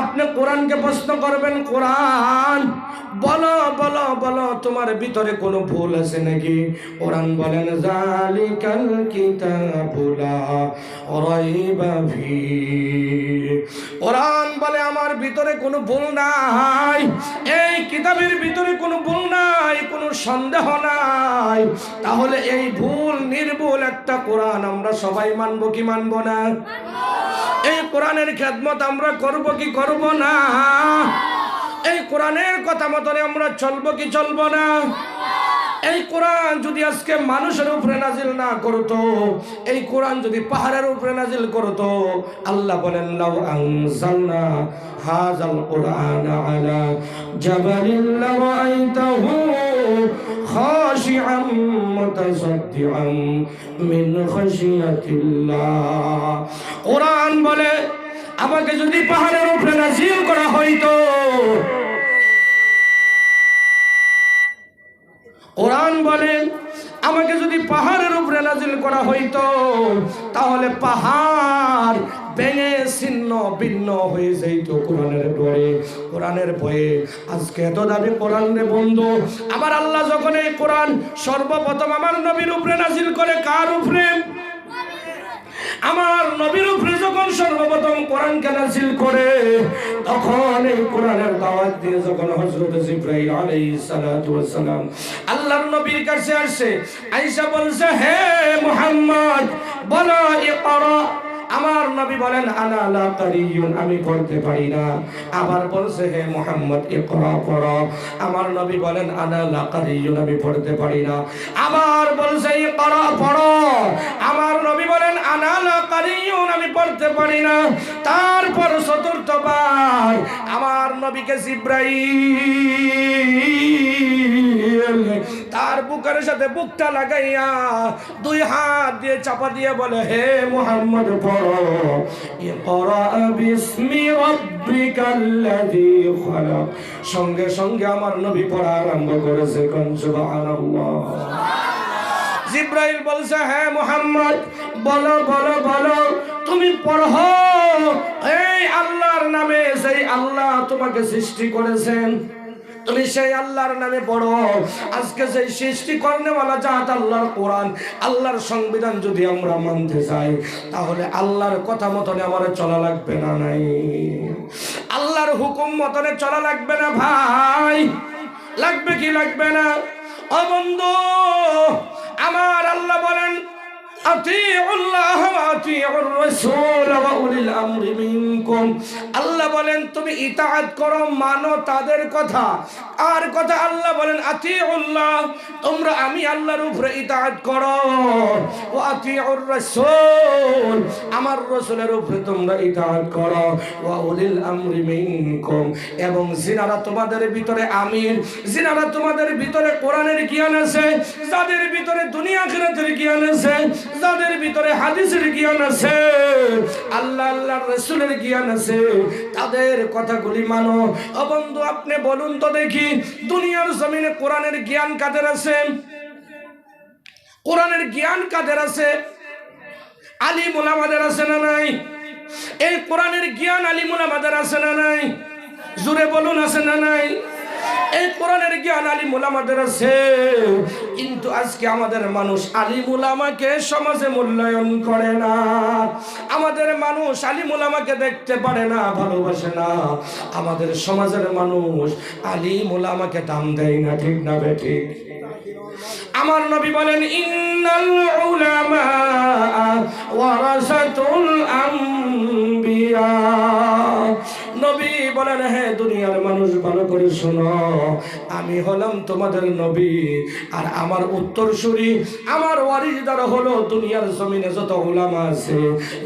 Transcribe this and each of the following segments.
আপনি কোরআনকে প্রশ্ন করবেন, কোরআন, বলো বলো বলো, তোমার ভিতরে কোনো ভুল আছে নাকি? কোরআন বলেন, জালিকাল কিতাবুলা কোরআন বলে, আমার ভিতরে কোনো ভুল নাই, এই কিতাবের ভিতরে কোনো ভুল নাই, কোনো সন্দেহ নাই। তাহলে এই ভুল, নির্ভুল একটা কোরআন আমরা সবাই মানবো কি মানবো না? এই কোরআনের খেদমত আমরা করব কি করব না? এই কোরআনের কথা মতনে আমরা চলবো কি চলবো না? এই কোরআন যদি আজকে মানুষের উপরে নাজিল না করতো, এই কোরআন যদি পাহাড়ের উপরে নাজিল করতো, আল্লাহ বলেন খাশিআম মুতাসাদ্দিআম মিন খাশিয়াতিল্লাহ কোরআন বলে, আমাকে যদি পাহাড়ের উপরে নাজিল করা হইতো। কোরআন বলে, আমাকে যদি পাহাড়ের উপরে নাজিল করা হইতো, তাহলে পাহাড় ভেঙে ছিন্ন, ভিন্ন হয়ে যাইত কোরআনের পরে, কোরআনের ভয়ে। আজকে এত দাবি কোরআন রে বন্ধু, আমার আল্লাহ যখন এই কোরআন সর্বপ্রথম আমার নবীর উপরে নাজিল করে, কার উপরে? আমার নবীর উপরে যখন সর্বপ্রথম কোরআন নাজিল করে, তখন এই কোরআনের দাওয়াত দিয়ে যখন হযরত জিবরাইল আলাইহিস সালাতু সালাম আল্লাহর নবীর কাছে আসে, আয়েশা বলছে, হে মুহাম্মদ, বলো, ইকরা আমার নবী বলেন, আনা লা কারিয়ুন আমি পড়তে পারি না। আবার বলছে, হে মুহাম্মদ, ইকরা, পড়ো। আমার নবী বলেন, আনা লা কারিয়ুন আমি পড়তে পারি না। আবার বলছে, ইকরা, পড়ো। আমার নবী বলেন, আনা লা কারিয়ুন আমি পড়তে পারি না। তারপর চতুর্থ চতুর্থবার আমার নবীকে জিব্রাইল তার বুকের সাথে বুকটা লাগাইয়া দুই হাত দিয়ে চাপা দিয়ে বলে, হে মুহাম্মদ সঙ্গে সঙ্গে আমার নবী পড়া আরম্ভ করেছে জিব্রাইল বলছে হ্যাঁ মোহাম্মদ, বলো বলো বলো, তুমি পড়ো। এই আল্লাহর নামে সেই আল্লাহ তোমাকে সৃষ্টি করেছেন তুমি সেই আল্লাহর নামে পড়ো। আজকে সেই সৃষ্টি কর্নেওয়ালা জাত আল্লাহর কোরআন, আল্লাহর সংবিধান যদি আমরা মানতে চাই, তাহলে আল্লাহর কথা মতনে আমার চলা লাগবে না নাই। আল্লাহর হুকুম মতনে চলা লাগবে না ভাই। লাগবে কি লাগবে না? ও বন্ধু, আমার আল্লাহ বলেন আল্লাহ বলেন, তুমি ইতাআত করো, মানো তাদের কথা। আর কথা আল্লাহ বলেন, আতিউল্লাহ, তোমরা আমি আল্লাহর উপরে ইতাআত করো। ও আতিউর রাসূল, আমার রাসূলের উপরে তোমরা ইতাআত করো। ওয়া উলিল আমরি মিনকুম। এবং জিনারা তোমাদের ভিতরে আমির জিনারা তোমাদের ভিতরে কোরআনের জ্ঞান আছে, যাদের ভিতরে দুনিয়া আখিরাতের জ্ঞান আছে যাদের ভিতরে হাদিসের জ্ঞান আছে, আল্লাহ আল্লাহর রাসূলের জ্ঞান আছে, তাদের কথাগুলি মানো। ও বন্ধু, আপনি বলুন তো দেখি, দুনিয়ার জমিনে কোরআনের জ্ঞান কাদের আছে? কোরআনের জ্ঞান কাদের আছে? আলিমুল আমাদের আছে না নাই? এই কোরআনের জ্ঞান আলিমুল আমাদের আছে না নাই? জুড়ে বলুন, আছে না নাই? এই কোরআনের জ্ঞান আলিমুল আমাদের আছে। কিন্তু আজকে আমাদের মানুষ আলিমুল আমাকে সমাজে মূল্যায়ন করে না। আমাদের মানুষ আলিমুল আমাকে দেখতে পারে না, ভালোবাসে না। আমাদের সমাজের মানুষ আলিমুল আমাকে দাম দেয় না, ঠিক না বে ঠিক? আমার নবী বলেন, ইন্নাল উলামা ওয়ারাসাতুল আম্বিয়া। বলেন হে দুনিয়ার মানুষ ভালো করে শোনো। আমি হলাম তোমাদের নবী, আর আমার উত্তরসূরি, আমার ওয়ারিসদার হলো দুনিয়ার জমিনে যত উলামা আছে,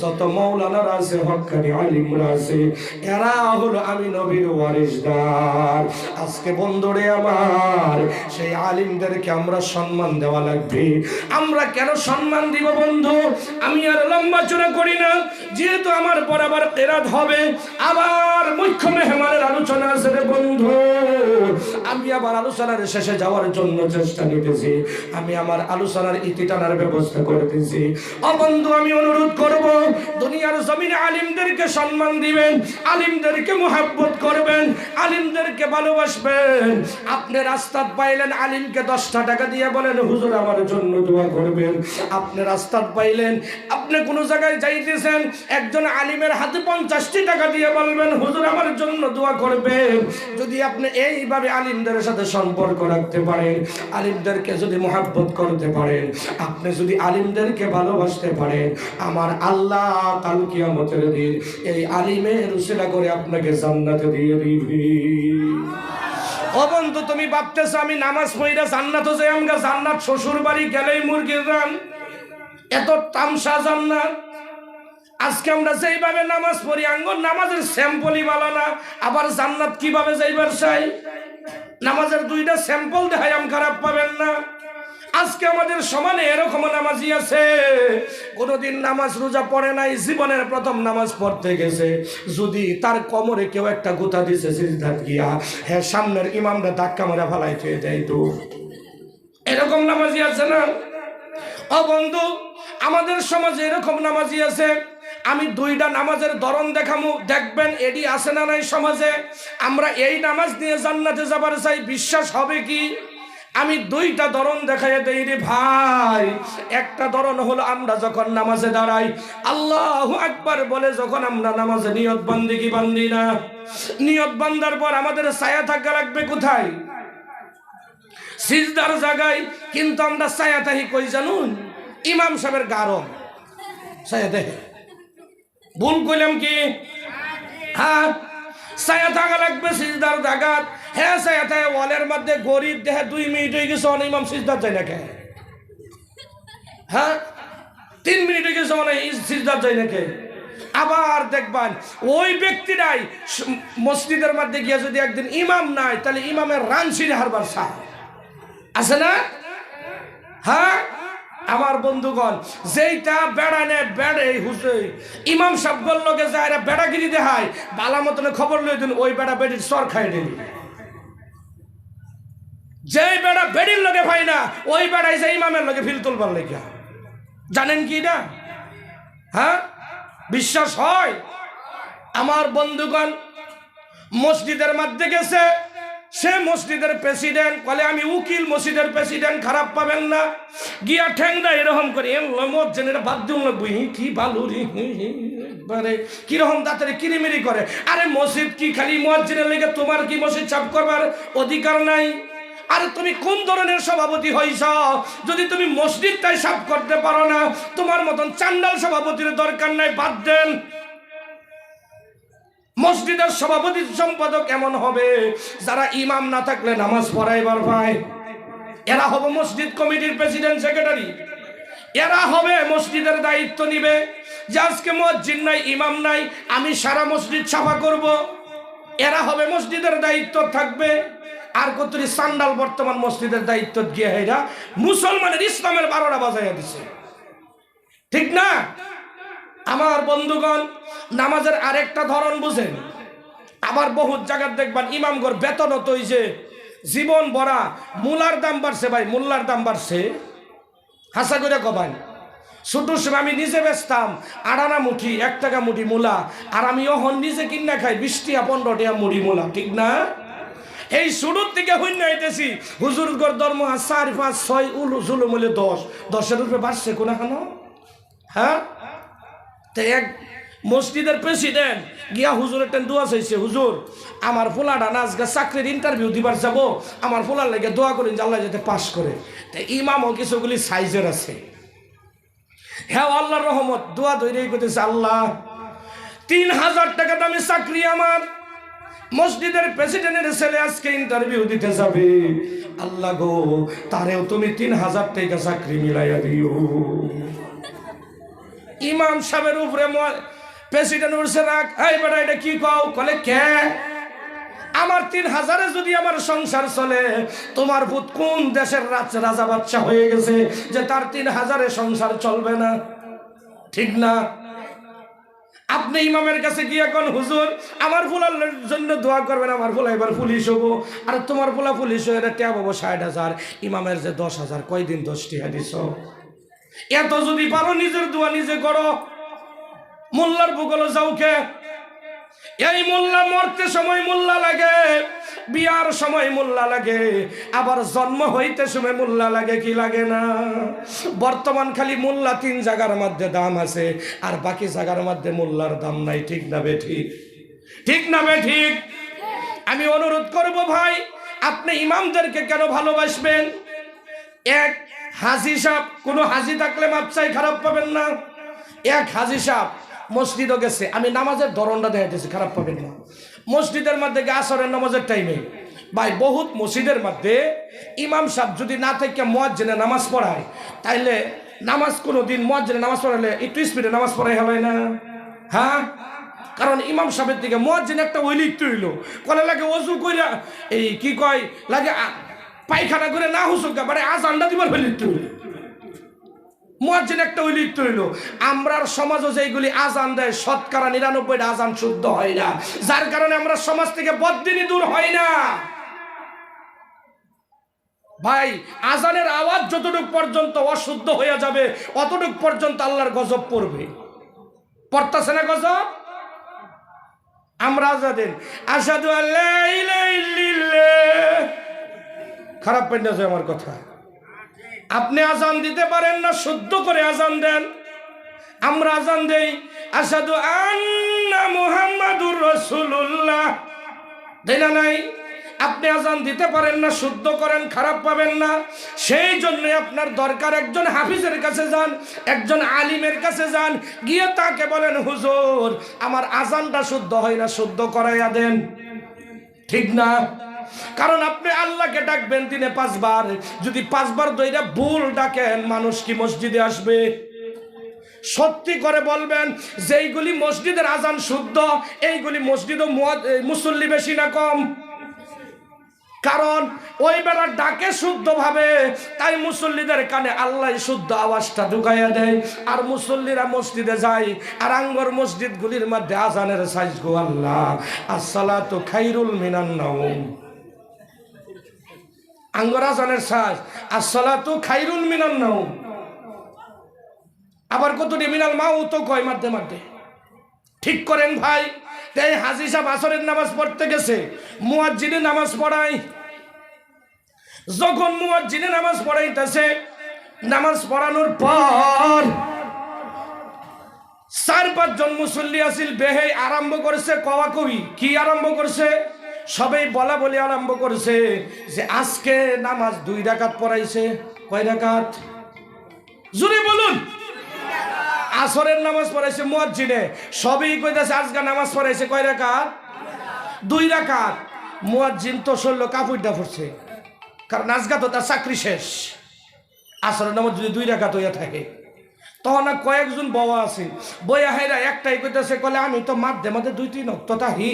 যত মৌলানার আছে, হক্কানি আলিমরা আছে, এরা হলো আমি নবীর ওয়ারিসদার। আজকে বন্ধুরে আমার, সেই আলিমদেরকে আমরা সম্মান দেওয়া লাগবে। আমরা কেন সম্মান দিব বন্ধু? আমি আর লম্বা চূড়া করি না, যেহেতু আমার বরাবর এরাত হবে, আবার মুখ্য মেহমানের আলোচনা আছে রে বন্ধু। আমি আমার আলোচনার শেষে যাওয়ার জন্য চেষ্টা নিতেছি আমি আমার আলোচনার ইতি টানার ব্যবস্থা করতেছি। ও বন্ধু, আমি অনুরোধ করব, দুনিয়ার জমিনে আলিমদেরকে সম্মান দিবেন, আলিমদেরকে মোহাব্বত করবেন, আলিমদেরকে ভালোবাসবেন। আপনি রাস্তা পাইলেন আলিমকে দশটা টাকা দিয়ে বলেন, হুজুর, আমার জন্য দোয়া করবেন। আপনি রাস্তা পাইলেন আপনি কোনো জায়গায় যাইতেছেন, একজন আলিমের হাতে পঞ্চাশটি টাকা দিয়ে বলবেন, হুজুর, আমার জন্য দোয়া করবেন। যদি আপনি এইভাবে আলিমদের সাথে সম্পর্ক রাখতে পারেন, আলিমদেরকে যদি মোহাব্বত করতে পারেন, আপনি যদি আলিমদেরকে ভালোবাসতে পারেন, আমার আল্লাহ কাল কিয়ামতের দিন এই আলিমের উসিলা করে আপনাকে জান্নাতে দিয়ে দিবি। ও বন্ধু, তুমি ভাবতেছো আমি নামাজ পড়িরা জান্নাত যাই আমগা জান্নাত শ্বশুর বাড়ি গেলেই মুরগির রান। এত তামসা জান্নাত। আজকে আমরা যেইভাবে নামাজ পড়ি আঙ্গন নামাজের স্যাম্পলই ভালো না। আবার জান্নাত কীভাবে যাইবার চাই? নামাজের দুইটা স্যাম্পল দেখাই আম খারাপ পাবেন না। আজকে আমাদের সমানে এরকম নামাজি আছে, কোনোদিন নামাজ রোজা পড়ে নাই, জীবনের প্রথম নামাজ পড়তে গেছে। যদি তার কোমরে কেউ একটা গুতা দিছে, সিজদাত গিয়া হ্যাঁ সামনের ইমামরা ধাক্কা মারা ফেলাইতে দেয় তো। এরকম নামাজি আছে না? ও বন্ধু আমাদের সমাজে এরকম নামাজি আছে, আমি দুইটা নামাজের ধরন দেখামু, দেখবেন এডি আছে না নাই সমাজে? আমরা এই নামাজ নিয়ে জান্নাতে যাবার চাই, বিশ্বাস হবে কি? আমি দুইটা ধরন দেখাই দেই রে ভাই। একটা ধরন হলো আমরা যখন নামাজে দাঁড়াই, আল্লাহ আকবার বলে যখন আমরা নামাজে নিয়ত বান্দি কি বান্দি না? নিয়ত বান্দার পর আমাদের ছায়া থাকা লাগবে কোথায়? সিজদার জায়গায়, কিন্তু আমরা ছায়া থাকি কই জানুন? ইমাম সাহেবের গারম ছায়া দেখে ভুল কইলাম কি? হ্যাঁ। ছায়া থাকা লাগবে, সিজদার জাগাত হ্যাঁ ছায়া থাকে ওয়ালের মধ্যে গরিব দেহে দুই মিনিট হয়ে গেছে অনেক ইমাম সিজদার যায় না কে? হ্যাঁ? তিন মিনিট হয়ে গেছে অনেক সিজদার যায় না কে? আবার দেখবেন, ওই ব্যক্তিরাই মসজিদের মধ্যে গিয়ে যদি একদিন ইমাম নাই, তাহলে ইমামের রান সিঁড়ে হারবার সাহ আছে না? হ্যাঁ? আমার বন্ধুগণ, যেইটা বেড়া নেয় বেড়ে হুসে, ইমাম সাহেবগর লগে যায় বেড়াগিরি দেখায়, বালা মতনে খবর লই দিন, ওই বেড়া বেড়ির সর খাই দিলি। যেই বেড়া বেড়ির লগে ভাই না, ওই বেড়াই যে ইমামের লগে ফিল তুলবার লেগে জানেন কি না? হ্যাঁ? বিশ্বাস হয়? আমার বন্ধুগণ, মসজিদের মধ্যে গেছে সে মসজিদের প্রেসিডেন্ট বলে আমি উকিল মসজিদের প্রেসিডেন্ট খারাপ পাবেন না। গিয়া ঠেংরা এরকম করে মসজিদ এটা বাদ দিও লাগবো হি, কি ভালো রে কীরকম দাঁতের কিরিমিরি করে। আরে মসজিদ কি খালি মসজিদের লেগে তোমার কি মসজিদ চাপ করবার অধিকার নাই? আরে তুমি কোন ধরনের সভাপতি হইছ? যদি তুমি মসজিদটাই সাফ করতে পারো না তোমার মতন চান্ডাল সভাপতির দরকার নাই বাদ দেন। মসজিদের সভাপতি সম্পাদক এমন হবে, যারা ইমাম না থাকলে নামাজ পড়াইবার পায়। এরা হবে মসজিদ কমিটির প্রেসিডেন্ট, সেক্রেটারি। এরা হবে মসজিদের দায়িত্ব নিবে, যে আজকে মসজিদ নাই, ইমাম নাই, আমি সারা মসজিদ সাফা করব। এরা হবে মসজিদের দায়িত্ব থাকবে, আর কতরি সান্ডাল বর্তমান মসজিদের দায়িত্ব গিয়ে এরা মুসলমানের ইসলামের বারোটা বাজাইয়া দিছে। ঠিক না? আমার বন্ধুগণ, নামাজের আরেকটা ধরন বুঝেন। আবার বহুত জায়গার দেখবেন ইমামগর বেতন তো যে জীবন ভরা, মূলার দাম বাড়ছে ভাই মোল্লার দাম বাড়ছে। হাসা করে কবাই ছোট সময় আমি নিজে বেচতাম আড়ানা মুঠি এক টাকা মুঠি মূলা, আর আমি অহন নিজে কিনা খাই, বিশ টিয়া পনেরো টিয়া মুড়ি মূলা, ঠিক না? এই শুরুর থেকে হইন আইতেছি হুজুর গর ধর্ম চার, পাঁচ, ছয়, উলু জুলু মূল্য দশ, দশের উপরে বাড়ছে কোনা হ্যাঁ? তো এক মসজিদের প্রেসিডেন্ট গিয়া হুজুরের টেন দোয়া চাইছে, হুজুর, আমার পোলাটা নাচ গা চাকরির ইন্টারভিউ দিবার যাব, আমার পোলার লেগে দোয়া করেন আল্লাহ যাতে পাশ করে। তো ইমামও কিছুগুলি সাইজের আছে। হ্যাঁ আল্লাহর রহমত, দোয়া ধৈর্য করতেছে আল্লাহ, তিন হাজার টাকা দামি চাকরি আমার। মসজিদের প্রেসিডেন্টের ছেলে আজকে ইন্টারভিউ দিতে যাবে। আল্লাহ গো, তারেও তুমি তিন হাজার টাকা চাকরি মিলাইয়া দিও। ইমাম সাহেবের উপরে প্রেসিডেন্ট বলছে রাখ এই বেটা, এটা কি কও? কলে, কে? আমার তিন হাজারে যদি আমার সংসার চলে, তোমার ভূত কোন দেশের রাজ- বাচ্চা হয়ে গেছে যে তার তিন হাজারে সংসার চলবে না? ঠিক না? আপনি ইমামের কাছে গিয়ে এখন হুজুর, আমার ফুলার জন্য দোয়া করবেন, আমার ফুলা এবার পুলিশ হব। আর তোমার ফুলা পুলিশ হয়ে ট্যাব হব ষাট হাজার। ইমামের যে দশ হাজার, কয়দিন দশটি হাদিস? এত যদি পারো নিজের দোয়া নিজে করো। মোল্লার ভূগোল যাওকে। এই মোল্লা মরতে সময় মোল্লা লাগে, বিয়ার সময় মোল্লা লাগে, আবার জন্ম হইতে সময় মোল্লা লাগে কি লাগে না? বর্তমান খালি মোল্লা তিন জায়গার মধ্যে দাম আছে, আর বাকি জায়গার মধ্যে মোল্লার দাম নাই, ঠিক না বে ঠিক ঠিক না বে ঠিক আমি অনুরোধ করব ভাই, আপনি ইমামদেরকে কেন ভালোবাসবেন? এক হাজি সাহ কোনো হাজি থাকলে মাপসাই খারাপ পাবেন না। এক হাজি সাহ মসজিদও গেছে, আমি নামাজের ধরনটা দেখাইতেছি, খারাপ পাবেন না। মসজিদের মধ্যে গিয়ে আসরের নামাজের টাইমে ভাই, বহুত মসজিদের মধ্যে ইমাম সাহেব যদি না থেকে মজ্জেনে নামাজ পড়ায়, তাইলে নামাজ কোনো দিন মজ্জেনে নামাজ পড়ালে একটু স্পিডে নামাজ পড়াই হবে না? হ্যাঁ? কারণ ইমাম সাহেবের দিকে মজ্জেন একটা ওই লিখতে হইল। কলে লাগে অজু কইরা, এই কি কয়, লাগে পায়খানা করে না হুসুক মানে আজ আন্ডা দিবার ফেলে লিখতে হইল। মুয়াজ্জিন একটা ওই লিখতে হইল। আমরার সমাজও যেইগুলি আজান দেয়, শতকরা নিরানব্বইটা আজান শুদ্ধ হয় না। যার কারণে আমরা সমাজ থেকে বদিনী দূর হয় না। ভাই, আজানের আওয়াজ যতটুক পর্যন্ত অশুদ্ধ হয়ে যাবে, অতটুক পর্যন্ত আল্লাহর গজব পড়বে। পড়তাছে না গজব? আমরা আজাদিন আসাদু আল্লাহ খারাপ পেন্ডাছে আমার কথা আপনি আজান দিতে পারেন না, শুদ্ধ করে আজান দেন। আমরা আজান দেই আসাদু আন্না মুহাম্মাদুর রাসূলুল্লাহ। দেই না নাই? আপনি আজান দিতে পারেন না, শুদ্ধ করেন, খারাপ পাবেন না। সেই জন্য আপনার দরকার, একজন হাফিজের কাছে যান, একজন আলিমের কাছে যান, গিয়ে তাকে বলেন, হুজুর, আমার আজানটা শুদ্ধ হয় না, শুদ্ধ করাইয়া দেন। ঠিক না? কারণ আপনি আল্লাহকে ডাকবেন দিনে পাঁচবার। যদি পাঁচবার দইরা ভুল ডাকেন, মানুষ কি মসজিদে আসবে? সত্যি করে বলবেন, যেইগুলি মসজিদের আজান শুদ্ধ, এইগুলি মসজিদ মুসল্লি বেশি না কম। কারণ ওই বেলা ডাকে শুদ্ধ ভাবে তাই মুসল্লিদের কানে আল্লাহ শুদ্ধ আওয়াজটা ঢুকাইয়া দেয়। আর মুসল্লিরা মসজিদে যায়, আর আঙ্গর মসজিদগুলির মধ্যে আজানের সাইজ গো আল্লাহ। আসসালাতু খাইরুল মিনান নাওম। আঙ্গর আজানের সাইজ আসসালাতু খাইরুল মিনান নাওম। আবার কতটি? মিনাল মাও তো কয় মাধ্যে মাধ্যে ঠিক করেন ভাই তাই হাজি সাহেব আসরের নামাজ পড়তে গেছে, মুয়াজ্জিনে নামাজ পড়ায়। যখন মুয়াজ্জিনে নামাজ পড়াইতেছে, নামাজ পড়ানোর পর চার পাঁচজন মুসল্লি আসিল, বেহে আরম্ভ করেছে কওয়া কবি কি আরম্ভ করছে? সবাই বলা বলি আরম্ভ করেছে যে আজকে নামাজ দুই ডাকাত পড়াইছে। কয় রাকাত? জুড়ে বলুন। আসরের নামাজ পড়াইছে মুয়াজ্জিনে। সবই কইতাছে আজকে নামাজ পড়াইছে কয় রাকাত? দুই রাকাত। মুয়াজ্জিন তো শরীর কাপড়টা পড়ছে কারণ আজকা তো তার চাকরি শেষ। আসরের নামাজ যদি দুই রাকাত হইয়া থাকে, তখন কয়েকজন বাবা আছে। বইয়া হেরা একটাই কইতাছে কলে আমি তো মাধ্যে মাঝে দুই তিন তথা হি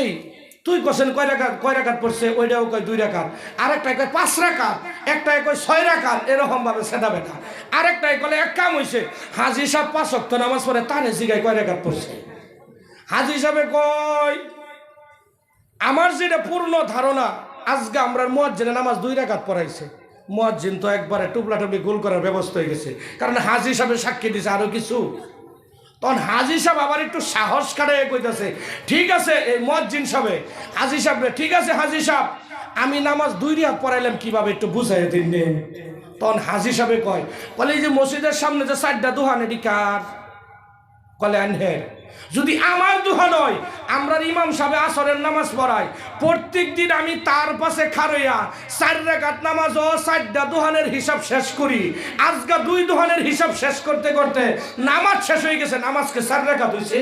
এই তুই কছেন কয় রাকাত কয় রাকাত পড়ছে? ওইটাও কয় দুই রাকাত আরেকটাই কয় পাঁচ রাকাত একটাই কয় ছয় রাকাত এরকম ভাবে সেটা বেটা। আরেকটাই কলে এক কাম হইছে, হাজি সাহেব পাঁচ অক্ত নামাজ পড়ে তানে জিগায় কয় রাকাত পড়ছে। হাজি সাহেবে কয়, আমার যেটা পূর্ণ ধারণা, আজকে আমরা মুয়াজ্জিনে নামাজ দুই রাকাত পড়াইছে। মুয়াজ্জিন তো একবারে টুপলা টুপলি গোল করার ব্যবস্থা হয়ে গেছে। কারণ হাজি সাহেবের সাক্ষী দিছে আরও কিছু। তখন হাজি সাহেব আবার একটু সাহস কাটে কইতেছে, ঠিক আছে, এই মজ্জিন সাহেব, হাজি সাহেব ঠিক আছে হাজি সাহেব, আমি নামাজ দুই রিয়াত পড়াইলাম, কীভাবে একটু বুঝাই দিন। তখন হাজি সাহেবে কয় বলে এই যে মসজিদের সামনে যে চারটা দোহান এটি কার আনহের যদি আমার দুহা নয়, আমরা ইমাম সাহেব আসরের নামাজ পড়াই। প্রত্যেক দিন আমি তার পাশে খারইয়া চার রেখাত নামাজ ও চারটা দোহানের হিসাব শেষ করি। আজকা দুই দোহানের হিসাব শেষ করতে করতে নামাজ শেষ হয়ে গেছে, নামাজকে চার রেখাত হয়েছে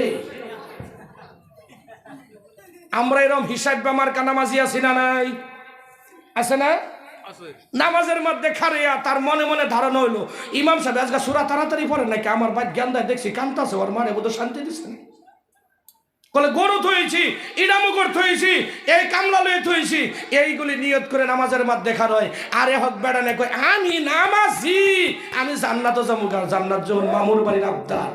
আমরা এরকম হিসাব বেমার কানামাজি আছি না নাই? আছে না? নামাজের মধ্যে খারিয়া তার মনে মনে ধারণা হইল, ইমাম সাহেব, আজকে সুরা তাড়াতাড়ি পড়ে নাকি আমার বাদ জ্ঞান দেয়, দেখছি কান্তাছে ওর মানে বোধ শান্তি দিচ্ছে না। গরু থইছি ইরামুগর থইছি, এই কামলা লয়ে থইছি, এইগুলি নিয়ত করে নামাজের মধ্যে দেখা রয় আরে হক বেড়ানে কই আমি নামাজি, আমি জান্নাত জামুগার জান্নাত যখন মামুর বাড়ির আবদার।